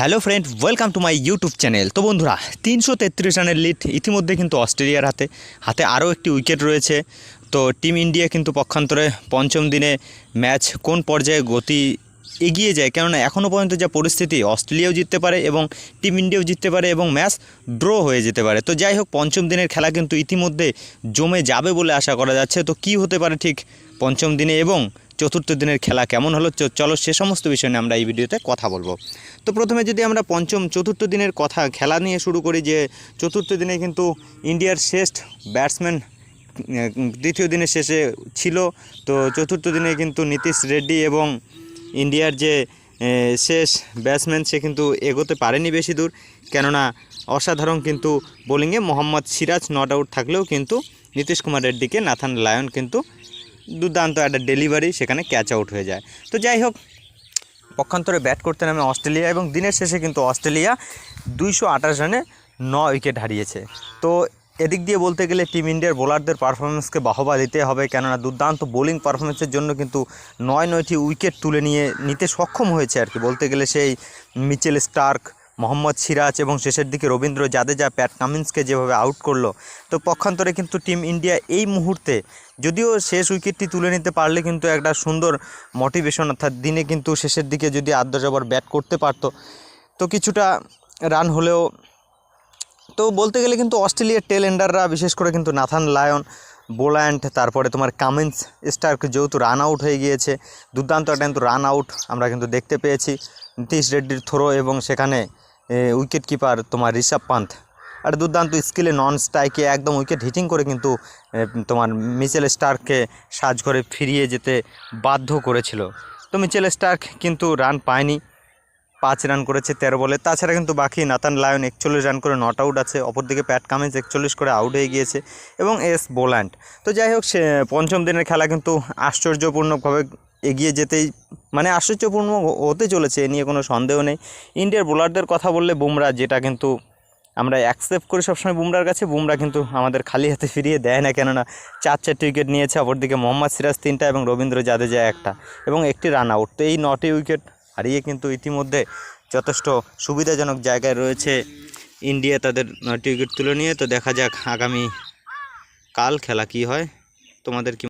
Hello friend, welcome to my YouTube channel. তো বন্ধুরা, তিনশো তেত্রিশ রানের লিড ইতিমধ্যে কিন্তু অস্ট্রেলিয়ার হাতে। হাতে আরও একটি উইকেট রয়েছে। তো টিম ইন্ডিয়া কিন্তু পক্ষান্তরে পঞ্চম দিনে ম্যাচ কোন পর্যায়ে গতি এগিয়ে যায়, কেননা এখনও পর্যন্ত যা পরিস্থিতি, অস্ট্রেলিয়াও জিততে পারে এবং টিম ইন্ডিয়াও জিততে পারে এবং ম্যাচ ড্র হয়ে যেতে পারে। তো যাই হোক, পঞ্চম দিনের খেলা কিন্তু ইতিমধ্যে জমে যাবে বলে আশা করা যাচ্ছে। তো কি হতে পারে ঠিক পঞ্চম দিনে এবং চতুর্থ দিনের খেলা কেমন হলো? চলো সে সমস্ত বিষয় নিয়ে আমরা এই ভিডিওতে কথা বলব। তো প্রথমে যদি আমরা পঞ্চম, চতুর্থ দিনের কথা খেলা নিয়ে শুরু করি যে, চতুর্থ দিনে কিন্তু ইন্ডিয়ার শ্রেষ্ঠ ব্যাটসম্যান দ্বিতীয় দিনের শেষে ছিল। তো চতুর্থ দিনে কিন্তু নীতিশ রেড্ডি এবং ইন্ডিয়ার যে শেষ ব্যাটসম্যান, সে কিন্তু এগোতে পারেনি বেশি দূর। কেননা অসাধারণ কিন্তু বোলিংয়ে মোহাম্মদ সিরাজ নট আউট থাকলেও কিন্তু নীতিশ কুমার রেড্ডিকে নাথান লায়ন কিন্তু দুর্দান্ত একটা ডেলিভারি সেখানে ক্যাচ আউট হয়ে যায়। তো যাই হোক, পক্ষান্তরে ব্যাট করতে নামে অস্ট্রেলিয়া এবং দিনের শেষে কিন্তু অস্ট্রেলিয়া দুইশো আঠাশ রানে ন উইকেট হারিয়েছে। তো এদিক দিয়ে বলতে গেলে টিম ইন্ডিয়ার বোলারদের পারফরমেন্সকে বাহবা দিতে হবে, কেননা দুর্দান্ত বোলিং পারফরমেন্সের জন্য কিন্তু নয় নয়টি উইকেট তুলে নিয়ে নিতে সক্ষম হয়েছে আর কি। বলতে গেলে সেই মিচেল স্টার্ক মোহাম্মদ সিরাজ এবং শেষের দিকে রবীন্দ্র জাদেজা প্যাট কামিন্সকে যেভাবে আউট করল, তো পক্ষান্তরে কিন্তু টিম ইন্ডিয়া এই মুহূর্তে যদিও শেষ উইকেটটি তুলে নিতে পারলে কিন্তু একটা সুন্দর মোটিভেশন অর্থাৎ দিনে কিন্তু শেষের দিকে যদি আদ্য জবর ব্যাট করতে পারতো, তো কিছুটা রান হলেও, তো বলতে গেলে কিন্তু অস্ট্রেলিয়ার টেল এন্ডাররা বিশেষ করে কিন্তু নাথান লায়ন বোল্যান্ড তারপরে তোমার কামিন্স, স্টার্ক যেহেতু রান আউট হয়ে গিয়েছে, দুর্দান্ত একটা কিন্তু রান আউট আমরা কিন্তু দেখতে পেয়েছি, নীতিশ রেড্ডির থ্রো এবং সেখানে উইকেট কিপার তোমার ঋষভ পান্থ। আর দুর্দান্ত স্কিলে নন স্ট্রাইকে একদম উইকেট হিটিং করে কিন্তু তোমার মিচেল স্টার্ককে সাজ করে ফিরিয়ে যেতে বাধ্য করেছিল। তো মিচেল স্টার্ক কিন্তু রান পায়নি, পাঁচ রান করেছে তেরো বলে। তাছাড়া কিন্তু বাকি নাতান লায়ন একচল্লিশ রান করে নট আউট আছে, অপরদিকে প্যাট কামিন্স একচল্লিশ করে আউট হয়ে গিয়েছে, এবং এস বোল্যান্ড। তো যাই হোক, সে, পঞ্চম দিনের খেলা কিন্তু আশ্চর্যপূর্ণভাবে এগিয়ে যেতেই মানে আশ্চর্যপূর্ণ হতে চলেছে, এ নিয়ে কোনো সন্দেহ নেই। ইন্ডিয়ার বোলারদের কথা বললে বুমরা যেটা কিন্তু আমরা অ্যাকসেপ্ট করি সবসময় বুমরার কাছে, বুমরা কিন্তু আমাদের খালি হাতে ফিরিয়ে দেয় না, কেননা চার চারটি উইকেট নিয়েছে, অপরদিকে মোহাম্মদ সিরাজ তিনটা এবং রবীন্দ্র জাদেজা একটা এবং একটি রান আউট তো এই নটি উইকেট হারিয়ে কিন্তু ইতিমধ্যে যথেষ্ট সুবিধাজনক জায়গায় রয়েছে ইন্ডিয়া তাদের নটি উইকেট তুলে নিয়ে। তো দেখা যাক আগামী কাল খেলা কি হয়। তোমাদের কি